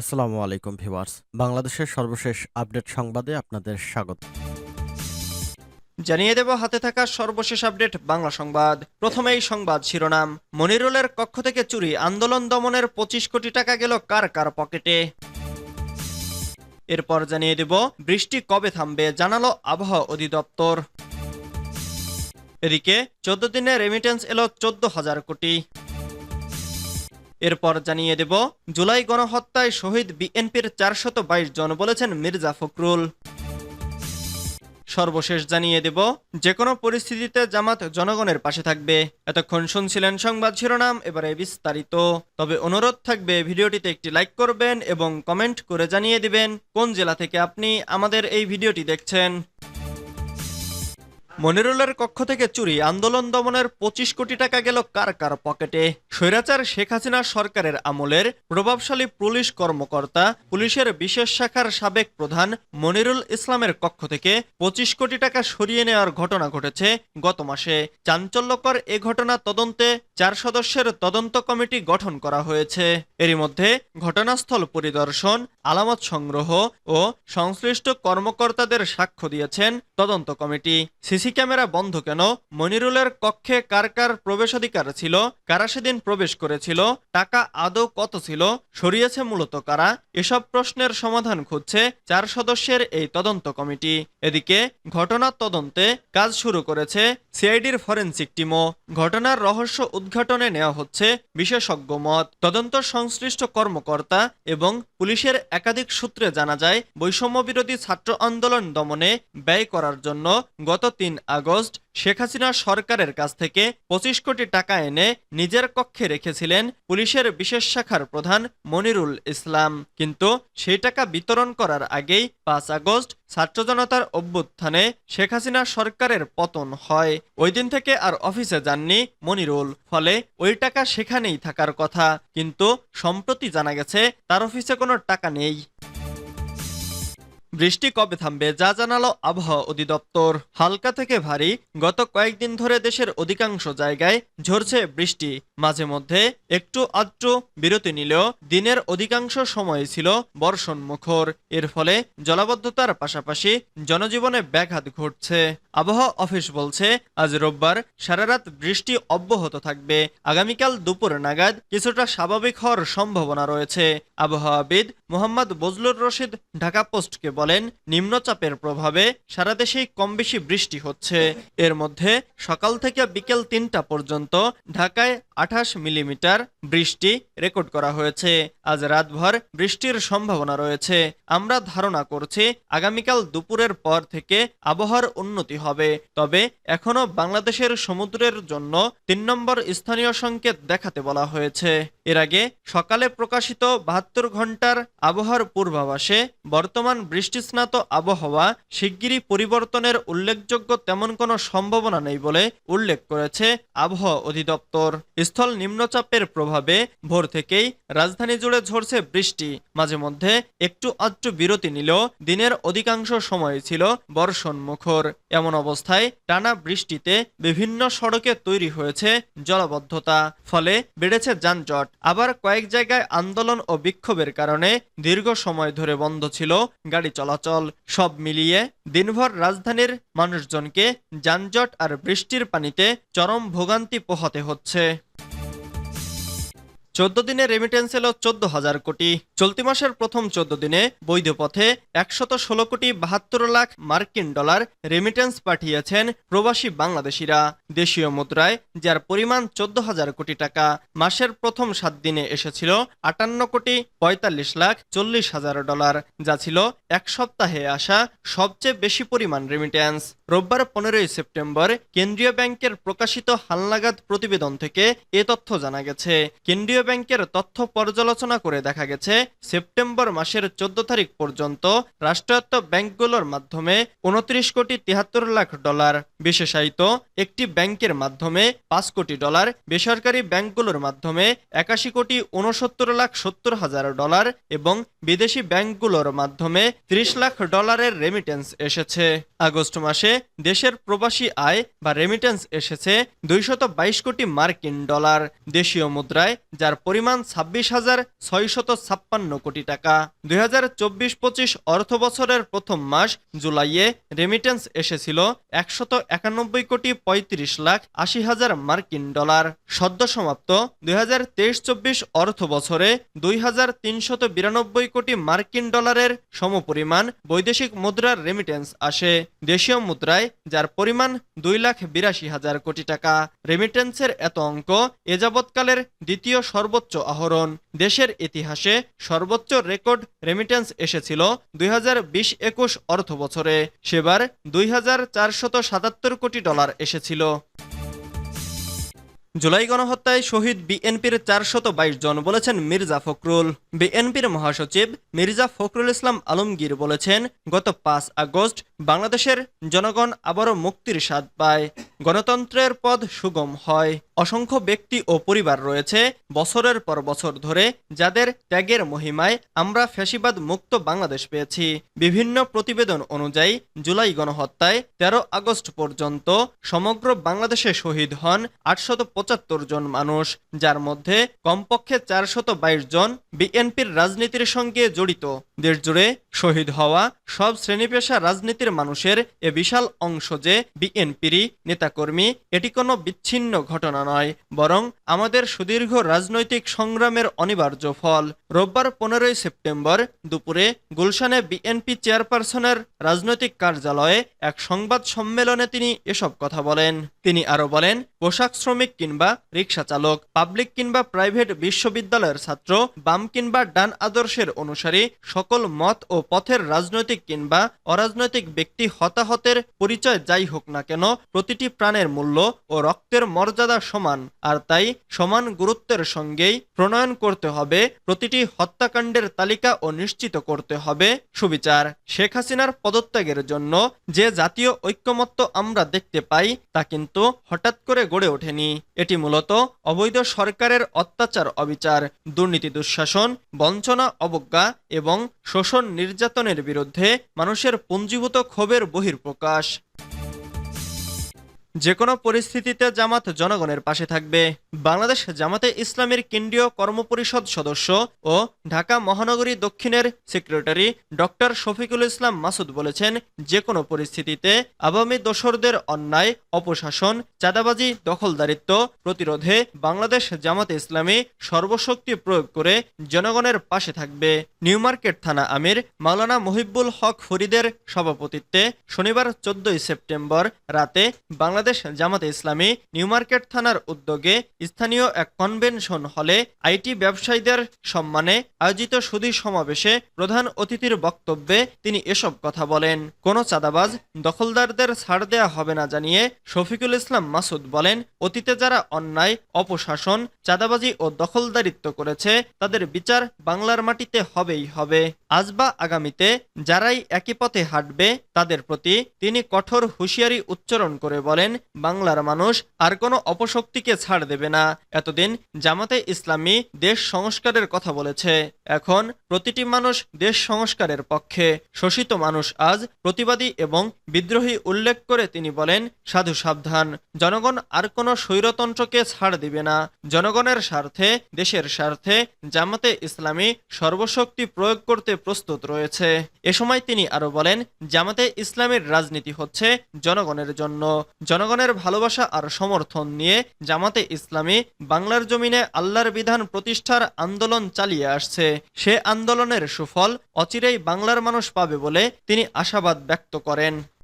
আসসালামু আলাইকুম ভিউয়ার্স। বাংলাদেশের সর্বশেষ আপডেট সংবাদে আপনাদের স্বাগত। জানিয়ে দেব, হাতে থাকা সর্বশেষ আপডেট বাংলা সংবাদ। প্রথমেই সংবাদ শিরোনাম। মনিরুলের কক্ষ থেকে চুরি, আন্দোলন দমনের পঁচিশ কোটি টাকা গেল কার কার পকেটে? এরপর জানিয়ে দেব, বৃষ্টি কবে থামবে জানালো আবহাওয়া অধিদপ্তর। এদিকে, চোদ্দ দিনে রেমিটেন্স এলো চোদ্দ হাজার কোটি। এরপর জানিয়ে দেব, জুলাই গণহত্যায় শহীদ বিএনপির চারশত জন বলেছেন মির্জা ফখরুল। সর্বশেষ জানিয়ে দেব যে কোনো পরিস্থিতিতে জামাত জনগণের পাশে থাকবে। এতক্ষণ শুনছিলেন সংবাদ শিরোনাম, এবারে বিস্তারিত। তবে অনুরোধ থাকবে, ভিডিওটিতে একটি লাইক করবেন এবং কমেন্ট করে জানিয়ে দিবেন, কোন জেলা থেকে আপনি আমাদের এই ভিডিওটি দেখছেন। মনিরুলের কক্ষ থেকে চুরি আন্দোলন দমনের পঁচিশ কোটি টাকা গেল কার কার পকেটে? স্বৈরাচার শেখ হাসিনা সরকারের আমলের প্রভাবশালী পুলিশ কর্মকর্তা, পুলিশের বিশেষ শাখার সাবেক প্রধান মনিরুল ইসলামের কক্ষ থেকে পঁচিশ কোটি টাকা সরিয়ে নেওয়ার ঘটনা ঘটেছে গত মাসে। চাঞ্চল্যকর এ ঘটনা তদন্তে চার সদস্যের তদন্ত কমিটি গঠন করা হয়েছে। এরই মধ্যে ঘটনাস্থল পরিদর্শন, আলামত সংগ্রহ ও সংশ্লিষ্ট কর্মকর্তাদের সাক্ষ্য দিয়েছেন তদন্ত কমিটি। সিসি ক্যামেরা বন্ধ কেন? মনিরুলের কক্ষে কার কার প্রবেশাধিকার ছিল? কারা সেদিন প্রবেশ করেছিল? টাকা আদৌ কত ছিল? সরিয়েছে মূলত কারা? এসব প্রশ্নের সমাধান খুঁজছে চার সদস্যের এই তদন্ত কমিটি। এদিকে ঘটনা তদন্তে কাজ শুরু করেছে সিআইডির ফরেন্সিক টিমও ঘটনার রহস্য উদ্ঘাটনে নেওয়া হচ্ছে বিশেষজ্ঞ মত। তদন্ত সংশ্লিষ্ট কর্মকর্তা এবং পুলিশের একাধিক সূত্রে জানা যায়, বৈষম্যবিরোধী ছাত্র আন্দোলন দমনে ব্যয় করার জন্য গত তিন আগস্ট শেখ হাসিনা সরকারের কাছ থেকে পঁচিশ কোটি টাকা এনে নিজের কক্ষে রেখেছিলেন পুলিশের বিশেষ শাখার প্রধান মনিরুল ইসলাম। কিন্তু সেই টাকা বিতরণ করার আগেই পাঁচ আগস্ট ছাত্র জনতার অভ্যুত্থানে শেখ হাসিনা সরকারের পতন হয়। ওই দিন থেকে আর অফিসে যাননি মনিরুল। ফলে ওই টাকা সেখানেই থাকার কথা। কিন্তু সম্প্রতি জানা গেছে, তার অফিসে কোনো টাকা নেই। বৃষ্টি কবে থামবে যা জানালো আবহাওয়া অধিদপ্তর। হালকা থেকে ভারী, গত কয়েকদিন ধরে দেশের অধিকাংশ জায়গায় ঝরছে বৃষ্টি। মাঝে মধ্যে একটু আধটু বিরতি নিলেও দিনের অধিকাংশ সময় ছিল বর্ষণ মুখর। এর ফলে জলাবদ্ধতার পাশাপাশি জনজীবনে ব্যাঘাত ঘটছে। আবহাওয়া অফিস বলছে, আজ রোববার সারা রাত বৃষ্টি অব্যাহত থাকবে। আগামীকাল দুপুর নাগাদ কিছুটা স্বাভাবিক হওয়ার সম্ভাবনা রয়েছে। আবহাওয়াবিদ মোহাম্মদ বজলুর রশিদ, ঢাকা পোস্টকে বলেন। নিম্নচাপের প্রভাবে সারা দেশেই কম বেশি বৃষ্টি হচ্ছে। এর মধ্যে সকাল থেকে বিকেল তিনটা পর্যন্ত ঢাকায় আঠাশ মিলিমিটার বৃষ্টি রেকর্ড করা হয়েছে। আজ রাতভর বৃষ্টির সম্ভাবনা রয়েছে। আমরা ধারণা করছি আগামীকাল দুপুরের পর থেকে আবহাওয়ার উন্নতি হবে। তবে এখনও বাংলাদেশের সমুদ্রের জন্য তিন নম্বর স্থানীয় সংকেত দেখাতে বলা হয়েছে। এর আগে সকালে প্রকাশিত বাহাত্তর ঘণ্টার আবহাওয়ার পূর্বাভাসে বর্তমান বৃষ্টিস্নাত আবহাওয়া, শিগগিরই পরিবর্তনের উল্লেখযোগ্য তেমন কোনো সম্ভাবনা নেই বলে উল্লেখ করেছে আবহাওয়া অধিদপ্তর। স্থল নিম্নচাপের প্রভাবে ভোর থেকেই রাজধানী জুড়ে ঝরছে বৃষ্টি। মাঝে মধ্যে একটু আধটু বিরতি নিলেও দিনের অধিকাংশ সময় ছিল বর্ষণ মুখর। এমন অবস্থায় টানা বৃষ্টিতে বিভিন্ন সড়কে তৈরি হয়েছে জলাবদ্ধতা, ফলে বেড়েছে যানজট। আবার কয়েক জায়গায় আন্দোলন ও বিক্ষোভের কারণে দীর্ঘ সময় ধরে বন্ধ ছিল গাড়ি চলাচল সব মিলিয়ে দিনভর রাজধানীর মানুষজনকে যানজট আর বৃষ্টির পানিতে চরম ভোগান্তি পোহাতে হচ্ছে। চোদ্দ দিনে রেমিটেন্স এলো চোদ্দ হাজার কোটি। চলতি মাসের প্রথম চোদ্দ দিনে বৈধ পথে একশত ষোলো কোটি বাহাত্তর লাখ মার্কিন ডলার রেমিটেন্স পাঠিয়েছেন প্রবাসী বাংলাদেশিরা। দেশীয় মুদ্রায়, যার পরিমাণ চোদ্দ হাজার কোটি টাকা, মাসের প্রথম সাত দিনে এসেছিল আটান্ন কোটি পঁয়তাল্লিশ লাখ চল্লিশ হাজার ডলার, যা ছিল এক সপ্তাহে আসা সবচেয়ে বেশি পরিমাণ রেমিটেন্স রোববার পনেরোই সেপ্টেম্বর কেন্দ্রীয় ব্যাংকের প্রকাশিত হালনাগাদ প্রতিবেদন থেকে এ তথ্য জানা গেছে। কেন্দ্রীয় ব্যাংকের তথ্য পর্যালোচনা করে দেখা গেছে, সেপ্টেম্বর মাসের চোদ্দ তারিখ পর্যন্ত রাষ্ট্রায়ত্ত ব্যাংকগুলোর মাধ্যমে উনত্রিশ কোটি তিয়াত্তর লাখ ডলার, বিশেষায়িত একটি ব্যাংকের মাধ্যমে পাঁচ কোটি ডলার, বেসরকারি ব্যাংকগুলোর মাধ্যমে একাশি কোটি উনসত্তর লাখ সত্তর হাজার ডলার এবং বিদেশি ব্যাংকগুলোর মাধ্যমে ত্রিশ লাখ ডলারের রেমিটেন্স এসেছে। আগস্ট মাসে দেশের প্রবাসী আয় বা রেমিটেন্স এসেছে দুইশত বাইশ কোটি মার্কিন ডলার দেশীয় মুদ্রায়, যার পরিমাণ ছাব্বিশ হাজার ছয়শত ছাপ্পান্ন কোটি টাকা। দুই হাজার চব্বিশ পঁচিশ অর্থ বছরের প্রথম মাস জুলাইয়ে রেমিটেন্স এসেছিল একশত একানব্বই কোটি পঁয়ত্রিশ লাখ আশি হাজার মার্কিন ডলার। সদ্য সমাপ্ত, দুই হাজার তেইশ চব্বিশ অর্থ বছরে দুই হাজার তিনশত বিরানব্বই কোটি মার্কিন ডলারের সমপরিমাণ বৈদেশিক মুদ্রার রেমিটেন্স আসে। দেশীয় মুদ্রায়, যার পরিমাণ দুই লাখ বিরাশি হাজার কোটি টাকা। রেমিটেন্সের এত অঙ্ক এ যাবৎকালের দ্বিতীয় সর্বোচ্চ আহরণ। দেশের ইতিহাসে সর্বোচ্চ রেকর্ড রেমিটেন্স এসেছিল দুই হাজার বিশ একুশ অর্থ বছরে সেবার দুই হাজার চারশত সাতাত্তর কোটি ডলার এসেছিল। জুলাই গণহত্যায় শহীদ বিএনপির চারশত বাইশ জন বলেছেন মির্জা ফখরুল। বিএনপির মহাসচিব মির্জা ফখরুল ইসলাম আলমগীর বলেছেন, গত পাঁচ আগস্ট বাংলাদেশের জনগণ আবারও মুক্তির স্বাদ পায়। গণতন্ত্রের পদ সুগম হয়। অসংখ্য ব্যক্তি ও পরিবার রয়েছে বছরের পর বছর ধরে যাদের ত্যাগের মহিমায় আমরা ফ্যাসিবাদ মুক্ত বাংলাদেশ পেয়েছি। বিভিন্ন প্রতিবেদন অনুযায়ী জুলাই গণহত্যায় তেরো আগস্ট পর্যন্ত সমগ্র বাংলাদেশে শহীদ হন আটশত জন মানুষ, যার মধ্যে কমপক্ষে চারশত জন বিএনপির রাজনীতির সঙ্গে জড়িত। দেশজুড়ে শহীদ হওয়া সব শ্রেণি পেশা রাজনীতির মানুষের এ বিশাল অংশ যে বিএনপিরই নেতাকর্মী, এটি কোনো বিচ্ছিন্ন ঘটনা নয়, বরং আমাদের সুদীর্ঘ রাজনৈতিক সংগ্রামের অনিবার্য ফল। রোববার পনেরোই সেপ্টেম্বর দুপুরে গুলশানে বিএনপি চেয়ারপারসনের রাজনৈতিক কার্যালয়ে এক সংবাদ সম্মেলনে তিনি এসব কথা বলেন। তিনি আরও বলেন পোশাক শ্রমিক কিংবা রিক্সা চালক, পাবলিক কিংবা প্রাইভেট বিশ্ববিদ্যালয়ের ছাত্র, বাম কিংবা ডান আদর্শের অনুসারী, সকল মত ও পথের রাজনৈতিক কিংবা অরাজনৈতিক ব্যক্তি হতাহতের পরিচয় যাই হোক না কেন, প্রতিটি প্রাণের মূল্য ও রক্তের মর্যাদা সমান। আর তাই সমান গুরুত্বের সঙ্গেই প্রণয়ন করতে হবে, প্রতিটি হত্যাকাণ্ডের তালিকা ও নিশ্চিত করতে হবে। সুবিচার। শেখ হাসিনার পদত্যাগের জন্য যে জাতীয় ঐক্যমত্য আমরা দেখতে পাই, তা কিন্তু হঠাৎ করে গড়ে ওঠেনি। এটি মূলত অবৈধ সরকারের অত্যাচার, অবিচার, দুর্নীতি, দুঃশাসন, বঞ্চনা, অবজ্ঞা এবং শোষণ নির্যাতনের বিরুদ্ধে মানুষের পুঞ্জীভূত ক্ষোভের বহির্প্রকাশ যে কোনো পরিস্থিতিতে জামাত জনগণের পাশে থাকবে। বাংলাদেশ জামাতে ইসলামের কেন্দ্রীয় কর্মপরিষদ সদস্য ও ঢাকা মহানগরী দক্ষিণের সেক্রেটারি ডক্টর শফিকুল ইসলাম মাসুদ বলেছেন যে কোনো পরিস্থিতিতে আওয়ামী দোসরদের অন্যায়, অপশাসন, চাঁদাবাজি, দখলদারিত্ব প্রতিরোধে বাংলাদেশ জামাতে ইসলামী সর্বশক্তি প্রয়োগ করে জনগণের পাশে থাকবে। নিউ মার্কেট থানা আমির মাওলানা মহিবুল হক ফরিদের সভাপতিত্বে শনিবার চোদ্দই সেপ্টেম্বর রাতে বাংলাদেশ জামাতে ইসলামী নিউ মার্কেট থানার উদ্যোগে স্থানীয় এক কনভেনশন হলে আইটি ব্যবসায়ীদের সম্মানে আয়োজিত সুধী সমাবেশে প্রধান অতিথির বক্তব্যে তিনি এসব কথা বলেন। কোনো চাঁদাবাজ দখলদারদের ছাড় দেয়া হবে না জানিয়ে শফিকুল ইসলাম মাসুদ বলেন, অতীতে যারা অন্যায়, অপশাসন, চাঁদাবাজি ও দখলদারিত্ব করেছে, তাদের বিচার বাংলার মাটিতে হবেই হবে। আজ বা আগামীতে যারাই একই পথে হাঁটবে, তাদের প্রতি তিনি কঠোর হুঁশিয়ারি উচ্চারণ করে বলেন বাংলার মানুষ আর কোনো অপশক্তিকে ছাড় দেবে না। এতদিন জামাতে ইসলামী দেশ সংস্কারের কথা বলেছে। এখন প্রতিটি মানুষ দেশ সংস্কারের পক্ষে। শোষিত মানুষ আজ প্রতিবাদী এবং বিদ্রোহী উল্লেখ করে তিনি বলেন, সাধু সাবধান। জনগণ আর কোনো স্বৈরতন্ত্রকে ছাড় দিবে না। জনগণের স্বার্থে, দেশের স্বার্থে জামাতে ইসলামী সর্বশক্তি প্রয়োগ করতে প্রস্তুত রয়েছে। এ সময় তিনি আরও বলেন, জামাতে ইসলামের রাজনীতি হচ্ছে জনগণের জন্য। জনগণের ভালোবাসা আর সমর্থন নিয়ে জামাতে ইসলামী বাংলার জমিনে আল্লাহর বিধান প্রতিষ্ঠার আন্দোলন চালিয়ে আসছে। সে আন্দোলনের সুফল অচিরেই বাংলার মানুষ পাবে বলে তিনি আশাবাদ ব্যক্ত করেন।